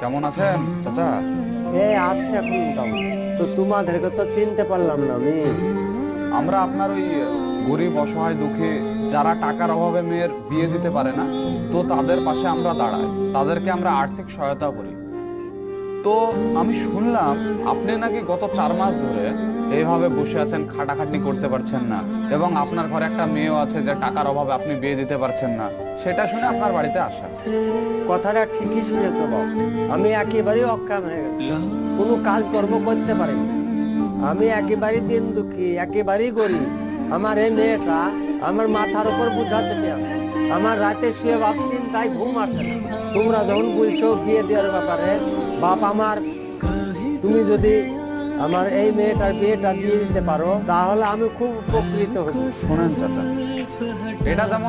কেমন আছেন চাচা? এ আছে এখন মোটামুটি। তো তোমাদেরকে তো চিনতে পারলাম না আমি আমরা আপনার ওই গরিব অসহায় দুঃখী যারা টাকার অভাবে মেয়ের বিয়ে দিতে পারে না তো তাদের পাশে আমরা দাঁড়াই। তাদেরকে আমরা আর্থিক সহায়তা করি। তো আমি শুনলাম আপনি নাকি গত চার মাস ধরে এইভাবে বসে আছেন, খাটাখাটনি করতে পারছেন না। এবং আপনার ঘরে একটা মেয়েও আছে যে টাকার অভাবে আপনি বিয়ে দিতে পারছেন না। সেটা শুনে আপনার বাড়িতে আসা। কথাটা ঠিকই শুনেছো বাপ আমি একেবারেই অজ্ঞান হয়ে গেছি। কোনো কাজ কর্ম করতে পারিনি। আমি একেবারেই দিন দুঃখী, একেবারেই গরিব। আমার এই মেয়েটা আমার মাথার উপর বোঝা চেপে আছে। আমার রাতে শুয়ে ভাবছি তাই ঘুম আসে না। তোমরা যখন বলছো বিয়ে দেওয়ার ব্যাপারে, বাপ আমার, তুমি যদি আমার এই মেয়েটার বিয়েটা দিয়ে দিতে পারো, তাহলে আমি খুব উপকৃত হব। শোনেন চাচা, এটা যেমন